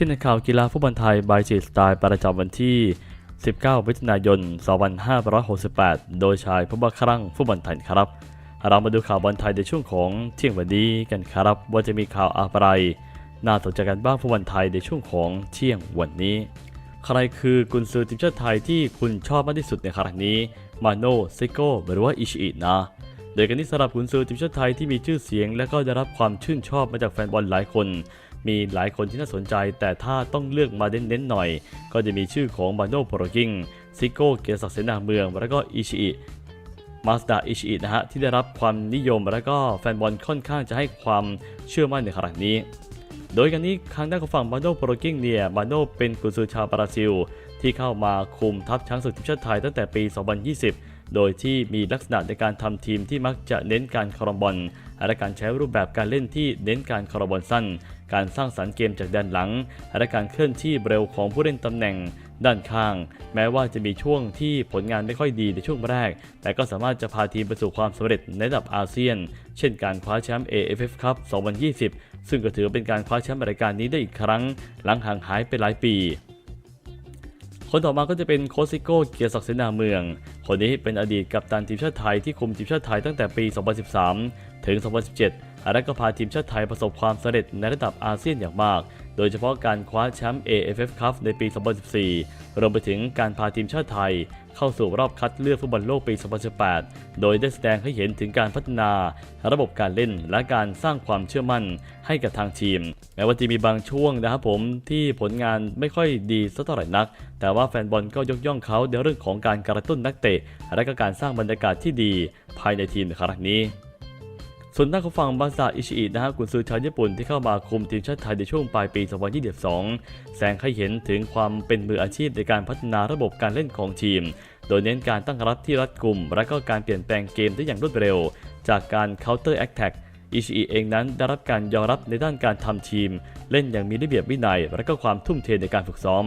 ที่ในข่าวกีฬาฟุตบอลไทยบายจีสไตล์ประจำวันที่ 19 มิถุนายน 2568 โดยชายผู้บังครั่งฟุตบอลไทยครับ เรามาดูข่าวบอลไทยในช่วงของเที่ยงวันนี้กันครับ ว่าจะมีข่าวอะไรน่าสนใจกันบ้างฟุตบอลไทยในช่วงของเที่ยงวันนี้ ใครคือกุนซือทีมชาติไทยที่คุณชอบมากที่สุดในครั้งนี้มาโนซิโก้หรือว่าอิชิอินะโดยกันนี้สำหรับกุนซือทีมชาติไทยที่มีชื่อเสียง และก็ได้รับความชื่นชอบมาจากแฟนบอลหลายคน มีหลายคนที่น่าสนใจ แต่ถ้าต้องเลือกมาเน้นๆหน่อย ก็จะมีชื่อของมาโนโปรกิงซิโก้เกียรติศักดิ์เสนาเมือง แล้วก็อิชิอิมาสดาอิชิอินะฮะ ที่ได้รับความนิยมและก็แฟนบอลค่อนข้างจะให้ความเชื่อมั่นในครั้งนี้ โดยกันนี้ทางด้านของฝั่งมาโนโปรกิงเนี่ยมาโนเป็นกุนซือชาวบราซิล ที่เข้ามาคุมทัพช้างศึกทีมชาติไทยตั้งแต่ปี 2020 โดยที่มีลักษณะในการทำทีมที่มักจะเน้นการคารบอลและการใช้รูปแบบการเล่นที่เน้นการคารบอลสั้น การสร้างสรรค์เกมจากด้านหลัง และการเคลื่อนที่เร็วของผู้เล่นตำแหน่งด้านข้าง แม้ว่าจะมีช่วงที่ผลงานไม่ค่อยดีในช่วงแรก แต่ก็สามารถจะพาทีมไปสู่ความสำเร็จในระดับอาเซียน เช่นการคว้าแชมป์ AFF Cup 2020 ซึ่งก็ถือเป็นการคว้าแชมป์รายการนี้ได้อีกครั้ง หลังห่างหายไปหลายปีคนต่อมาก็จะเป็นโคซิโก้เกียรติศักดิ์เสนาเมือง คนนี้เป็นอดีตกัปตันทีมชาติไทยที่คุมทีมชาติไทยตั้งแต่ปี 2013 ถึง 2017และก็พาทีมชาติไทยประสบความสำเร็จในระดับอาเซียนอย่างมาก โดยเฉพาะการคว้าแชมป์ AFF Cup ในปี 2014 รวมไปถึงการพาทีมชาติไทย เข้าสู่รอบคัดเลือกฟุตบอลโลกปี 2018 โดยได้แสดงให้เห็นถึงการพัฒนา ระบบการเล่นและการสร้างความเชื่อมั่นให้กับทางทีม แม้ว่าจะมีบางช่วงนะครับผมที่ผลงานไม่ค่อยดีสักเท่าไหร่นัก แต่ว่าแฟนบอลก็ยกย่องเขาในเรื่องของการกระตุ้นนักเตะ และก็การสร้างบรรยากาศที่ดี ภายในทีมในครั้งนี้ ส่วนด้านของฝั่งบาซาอิชิอินะฮะกุนซือชาวญี่ปุ่นที่เข้ามาคุมทีมชาติไทยในช่วงปลายปี 2022 แสงให้เห็นถึงความเป็นมืออาชีพในการพัฒนาระบบการเล่นของทีม โดยเน้นการตั้งรับที่รัดกุม และก็การเปลี่ยนแปลงเกมได้อย่างรวดเร็ว จากการ counter attack อิชิอิเองนั้นได้รับการยอมรับในด้านการทำทีม เล่นอย่างมีระเบียบวินัย และก็ความทุ่มเทในการฝึกซ้อม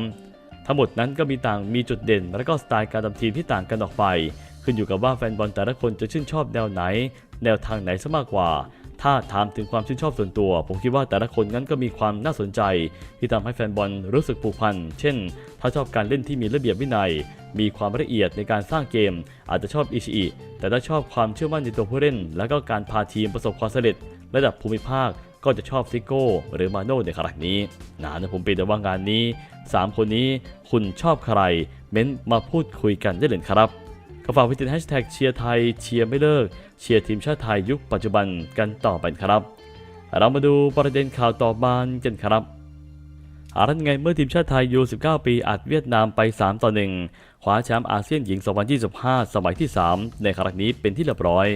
ทั้งหมดนั้นก็มีต่างมีจุดเด่น และก็สไตล์การทำทีมที่ต่างกันออกไป ขึ้นอยู่กับว่าแฟนบอลแต่ละคนจะชื่นชอบแนวไหน แนวทางไหนซะมากกว่า ถ้าถามถึงความชื่นชอบส่วนตัว ผมคิดว่าแต่ละคนนั้นก็มีความน่าสนใจ ที่ทำให้แฟนบอลรู้สึกผูกพัน เช่น ถ้าชอบการเล่นที่มีระเบียบวินัย มีความละเอียดในการสร้างเกม อาจจะชอบอิชิอิแต่ถ้าชอบความเชื่อมั่นในตัวผู้เล่น และก็การพาทีมประสบความสำเร็จ ระดับภูมิภาคก็จะชอบซิโก้หรือมาโน่ในครั้งนี้นะนะผมเป็นแต่ว่างานนี้ 3 คนนี้คุณชอบใคร เม้นมาพูดคุยกันได้เลยครับ ก็ฝากไปติดแฮชแท็กเชียร์ไทยเชียร์ไม่เลิก เชียร์ทีมชาติไทยยุคปัจจุบันกันต่อไปครับ เรามาดูประเด็นข่าวต่อมากันครับอารันไงเมื่อทีมชาติไทยยู19 ปีอัดเวียดนามไป 3 ต่อ 1 คว้าแชมป์อาเซียนหญิง 2025 สมัยที่ 3 ในครั้งนี้เป็นที่เรียบร้อย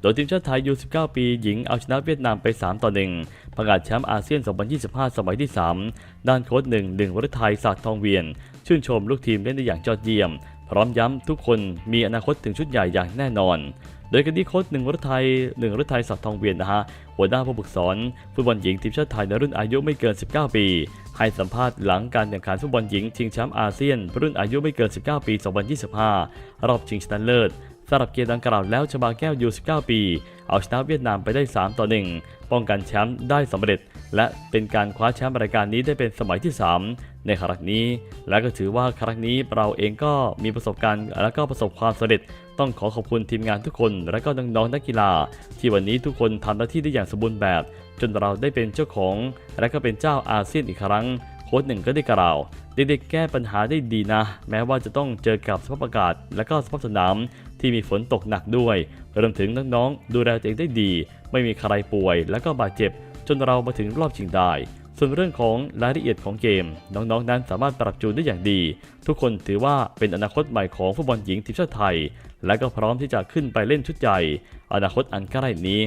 โดยทีมชาติไทยยู19 ปีหญิงเอาชนะเวียดนามไป 3 ต่อ 1 ประกาศแชมป์อาเซียน 2025 สมัยที่ 3 ด้านโค้ชหนึ่งหนึ่งวรไทยศาสตร์ทองเวียน ชื่นชมลูกทีมเล่นได้อย่างยอดเยี่ยม พร้อมย้ำทุกคนมีอนาคตถึงชุดใหญ่อย่างแน่นอน โดยกันที่โค้ชหนึ่งวรไทยหนึ่งวรไทยสักทองเวียนนะฮะหัวหน้าผู้ฝึกสอนฟุตบอลหญิงทีมชาติไทยในรุ่นอายุไม่เกิน 19 ปี ให้สัมภาษณ์หลังการแข่งขันฟุตบอลหญิงชิงแชมป์อาเซียน รุ่นอายุไม่เกิน 19 ปี 2025 รอบชิงชนะเลิศ สำหรับเกมดังกล่าวแล้วชบาแก้วยู19ปี เอาชนะเวียดนามไปได้ 3 ต่อ 1 ป้องกันแชมป์ได้สำเร็จ และเป็นการคว้าแชมป์รายการนี้ได้เป็นสมัยที่ 3 ในครั้งนี้ และก็ถือว่าครั้งนี้เราเองก็มีประสบการณ์ และก็ประสบความสำเร็จ ต้องขอขอบคุณทีมงานทุกคน และก็น้องๆนักกีฬา ที่วันนี้ทุกคนทำหน้าที่ได้อย่างสมบูรณ์แบบ จนเราได้เป็นเจ้าของ และก็เป็นเจ้าอาเซียนอีกครั้งโค้ชหนึ่งก็ได้กล่าวเด็กๆแก้ปัญหาได้ดีนะ แม้ว่าจะต้องเจอกับสภาพอากาศ และก็สภาพสนาม ที่มีฝนตกหนักด้วยรวมถึงน้องๆดูแลตัวเองได้ดี ไม่มีใครป่วย และก็บาดเจ็บ จนเรามาถึงรอบชิงได้ ส่วนเรื่องของรายละเอียดของเกม น้องๆนั้นสามารถปรับจูนได้อย่างดี ทุกคนถือว่าเป็นอนาคตใหม่ของฟุตบอลหญิงทีมชาติไทย และก็พร้อมที่จะขึ้นไปเล่นชุดใหญ่อนาคตอันใกล้นี้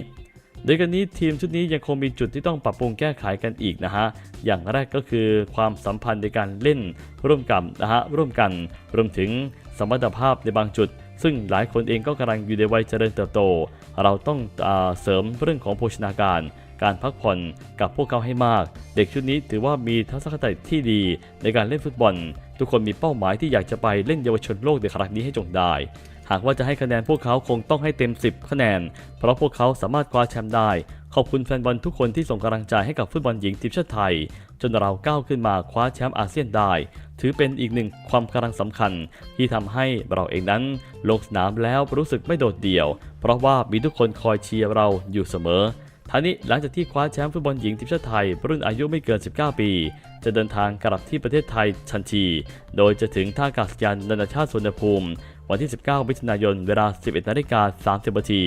โดยกันนี้ทีมชุดนี้ยังคงมีจุดที่ต้องปรับปรุงแก้ไขกันอีกนะฮะ อย่างแรกก็คือความสัมพันธ์ในการเล่นร่วมกันนะฮะร่วมกัน รวมถึงสมรรถภาพในบางจุด ซึ่งหลายคนเองก็กำลังอยู่ในวัยเจริญเติบโต เราต้องอเสริมเรื่องของโภชนาการ การพักผ่อนกับพวกเขาให้มาก เด็กชุดนี้ถือว่ามีทัศนคติที่ดีในการเล่นฟุตบอล ทุกคนมีเป้าหมายที่อยากจะไปเล่นเยาวชนโลกในครั้งนี้ให้จงได้ หากว่าจะให้คะแนนพวกเขาคงต้องให้เต็ม 10 คะแนน เพราะพวกเขาสามารถคว้าแชมป์ได้ ขอบคุณแฟนบอลทุกคนที่ส่งกำลังใจให้กับฟุตบอลหญิงทีมชาติไทย จนเราก้าวขึ้นมาคว้าแชมป์อาเซียนได้ ถือเป็นอีกหนึ่งความกำลังสำคัญที่ทำให้เราเองนั้น ลงสนามแล้วรู้สึกไม่โดดเดี่ยว เพราะว่ามีทุกคนคอยเชียร์เราอยู่เสมอท่านี้หลังจากที่คว้าแชมป์ฟุตบอลหญิงทีมชาติไทย รุ่นอายุไม่เกิน 19 ปี จะเดินทางกลับที่ประเทศไทยทันที โดยจะถึงท่าอากาศยานนานาชาติสุวรรณภูมิ วันที่ 19 มิถุนายน เวลา 11นาฬิกา30นาที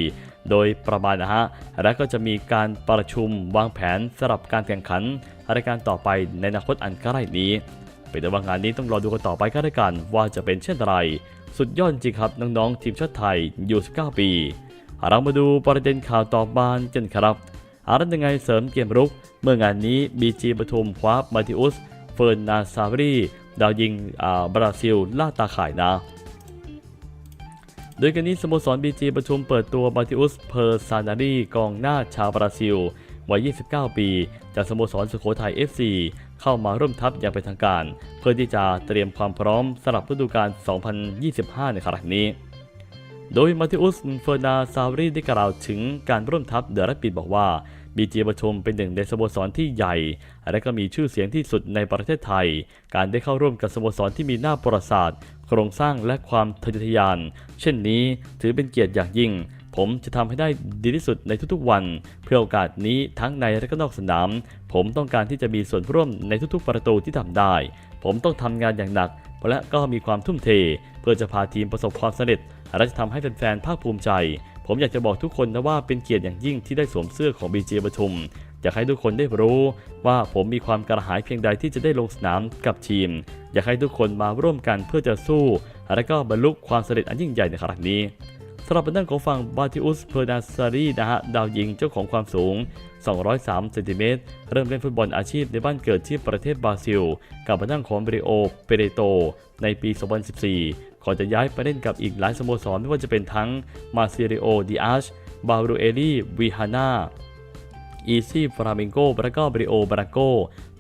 โดยประมาณนะฮะ และก็จะมีการประชุมวางแผนสำหรับการแข่งขันรายการต่อไปในอนาคตอันใกล้นี้ เป็นแต่ว่างานนี้ต้องรอดูกันต่อไปก็ได้กัน ว่าจะเป็นเช่นไร สุดยอดจริงครับน้องๆทีมชาติไทยอยู่ 19 ปีเรามาดูประเด็นข่าวต่อบานกันครับอารันยังไงเสริมเกมรุก เมื่องานนี้บีจีปทุมคว้ามาติอุส เฟิร์นนาซาบรีดาวยิงอ่าบราซิลล่าตาข่ายนะโดยกันนี้สโมสรบีจีปทุมเปิดตัวมาติอุส เพอร์ซานารีกองหน้าชาวบราซิลวัย 29 ปี จากสโมสรสุโขทัย FC เข้ามาร่วมทัพอย่างเป็นทางการ เพื่อที่จะเตรียมความพร้อมสำหรับฤดูกาล 2025 ในครั้งนี้ โดยมาติอุสเฟอร์นาซาวรีได้กล่าวถึงการร่วมทัพเดอะรปปิดบอกว่าบีจีปทุมเป็นหนึ่งในสโมสรที่ใหญ่ และก็มีชื่อเสียงที่สุดในประเทศไทย การได้เข้าร่วมกับสโมสรที่มีหน้าประวัติศาสตร์ โครงสร้างและความทะเยอทะยาน เช่นนี้ถือเป็นเกียรติอย่างยิ่ง ผมจะทำให้ได้ดีที่สุดในทุกๆวัน เพื่อโอกาสนี้ทั้งในและก็นอกสนาม ผมต้องการที่จะมีส่วนร่วมในทุกๆประตูที่ทำได้ ผมต้องทำงานอย่างหนักและก็มีความทุ่มเท เพื่อจะพาทีมประสบความสำเร็จและจะทำให้แฟนๆภาคภูมิใจ ผมอยากจะบอกทุกคนนะว่าเป็นเกียรติอย่างยิ่งที่ได้สวมเสื้อของ BJ ปทุมอยากให้ทุกคนได้รู้ว่าผมมีความกระหายเพียงใดที่จะได้ลงสนามกับทีม อยากให้ทุกคนมาร่วมกันเพื่อจะสู้ และก็บรรลุความสำเร็จอันยิ่งใหญ่ในครั้งนี้ สำหรับด้านของฝั่งบาติอุสเพอร์นาซารีนะฮะดาวยิงเจ้าของความสูง 203เซนติเมตรเริ่มเล่นฟุตบอลอาชีพในบ้านเกิดที่ประเทศบราซิล กับมานั่งของเบริโอเปเรโต ในปี 2014ก่อนจะย้ายไปเล่นกับอีกหลายสโมสรไม่ว่าจะเป็นทั้งมาซิริโอดิอาชบารูเอลีวิฮาน่าอีซี่ฟราเมงโกและก็บริโอบราโก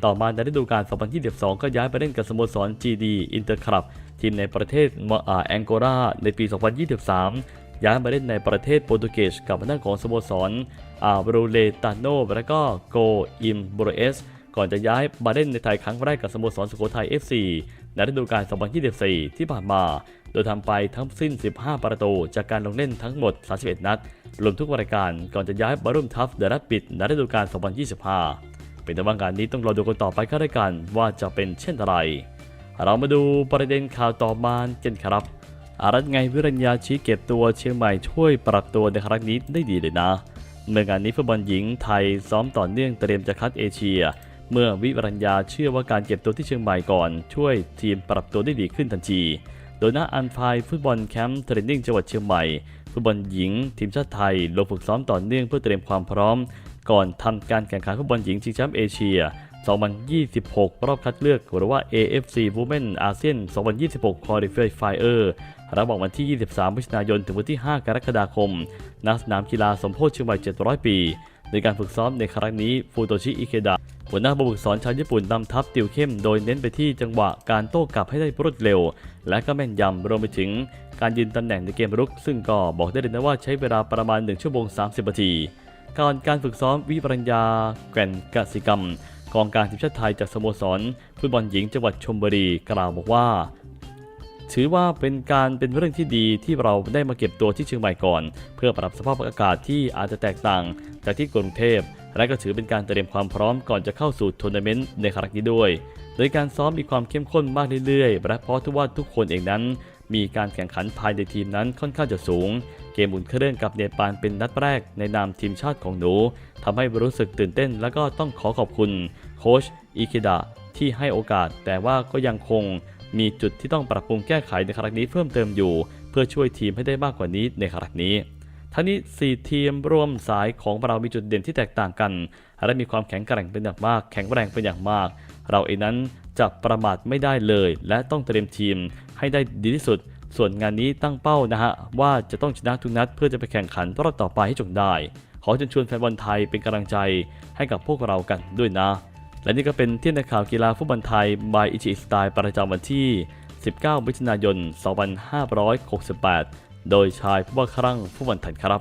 ต่อมาในฤดูกาล 2022 ก็ย้ายไปเล่นกับสโมสร GD อินเตอร์คลับ ทีมในประเทศอ่าแองโกลาในปี 2023 ย้ายมาเล่นในประเทศโปรตุเกสกับทางด้านของสโมสรอาบรูเลตาโนและก็โกอิมโบรเอสก่อนจะย้ายมาเล่นในไทยครั้งแรกกับสโมสรสุโขทัย FC ในฤดูกาล 2024 ที่ผ่านมา โดยทำไปทั้งสิ้น 15 ประตูจากการลงเล่นทั้งหมด 31 นัด รวมทุกรายการก่อนจะย้ายมาร่วมทัพเดอะแรปปิดในฤดูกาล 2025 เป็นแต่ว่างานนี้ต้องรอดูกันต่อไปก็ได้กันว่าจะเป็นเช่นไร เรามาดูประเด็นข่าวต่อมากันครับ อารัตไงวิรัญญาชี้เก็บตัวเชียงใหม่ช่วยปรับตัวในครั้งนี้ได้ดีเลยนะเมื่องานนี้ฟุตบอลหญิงไทยซ้อมต่อเนื่องเตรียมจะคัดเอเชีย เมื่อวิรัญญาเชื่อว่าการเก็บตัวที่เชียงใหม่ก่อน ช่วยทีมปรับตัวได้ดีขึ้นทันที โดยณอันไฟฟุตบอลแคมป์เทรนนิ่งจังหวัดเชียงใหม่ฟุตบอลหญิง ทีมชาติไทยลงฝึกซ้อมต่อเนื่องเพื่อเตรียมความพร้อม ก่อนทำการแข่งขันฟุตบอลหญิงชิงแชมป์เอเชีย 2026 รอบคัดเลือก หรือว่า AFC Women ASEAN 2026 Qualifier ระหว่างวันที่ 23มิถุนายน ถึงวันที่ 5 กรกฎาคม ณ สนามกีฬาสมโพธิเชียงใหม่700 ปีโดยการฝึกซ้อมในครั้งนี้ ฟูโตชิ อิเคดะ หัวหน้าผู้ฝึกสอนชาวญี่ปุ่นนำทัพติวเข้ม โดยเน้นไปที่จังหวะการโต้กลับให้ได้รวดเร็ว และก็แม่นยำ รวมไปถึงการยืนตำแหน่งในเกมรุก ซึ่งก็บอกได้เลยนะว่าใช้เวลาประมาณ 1 ชั่วโมง 30 นาที ก่อนการฝึกซ้อมวิปรัญญา แก่นกสิกรรม องการทีมชาติไทยจากสโมสรฟุตบอลหญิงจังหวัดชลบุรีกล่าวบอกว่า ถือว่าเป็นการเป็นเรื่องที่ดีที่เราได้มาเก็บตัวที่เชียงใหม่ก่อน เพื่อปรับสภาพอากาศที่อาจจะแตกต่างจากที่กรุงเทพและก็ถือเป็นการเตรียมความพร้อมก่อนจะเข้าสู่ทัวร์นาเมนต์ในครั้งนี้ด้วย โดยการซ้อมมีความเข้มข้นมากเรื่อยๆ และเพราะทุกว่าทุกคนเองนั้น มีการแข่งขันภายในทีมนั้นค่อนข้างจะสูง เกมอุ่นเครื่องกับเนปาลเป็นนัดแรกในนามทีมชาติของหนูทำให้รู้สึกตื่นเต้น และก็ต้องขอขอบคุณ โค้ชอิคิดะที่ให้โอกาส แต่ว่าก็ยังคงมีจุดที่ต้องปรับปรุงแก้ไขในครั้งนี้เพิ่มเติมอยู่ เพื่อช่วยทีมให้ได้มากกว่านี้ในครั้งนี้ ทั้งนี้ 4 ทีมร่วมสายของเรามีจุดเด่นที่แตกต่างกัน และมีความแข็งแกร่งเป็นอย่างมาก แข็งแรงเป็นอย่างมาก เราเองนั้นจะประมาทไม่ได้เลย และต้องเตรียมทีมให้ได้ดีที่สุด ส่วนงานนี้ตั้งเป้านะฮะว่าจะต้องชนะทุกนัดเพื่อจะไปแข่งขันรอบต่อไปให้จงได้ ขอเชิญชวนแฟนบอลไทยเป็นกำลังใจให้กับพวกเรากันด้วยนะ และนี่ก็เป็นเที่ยงในข่าวกีฬาฟุตบอลไทยบายอิชิสไตล์ประจำวันที่ 19 มิถุนายน 2568 โดยชายผู้ว่าครั่งฟุตบอลไทยครับ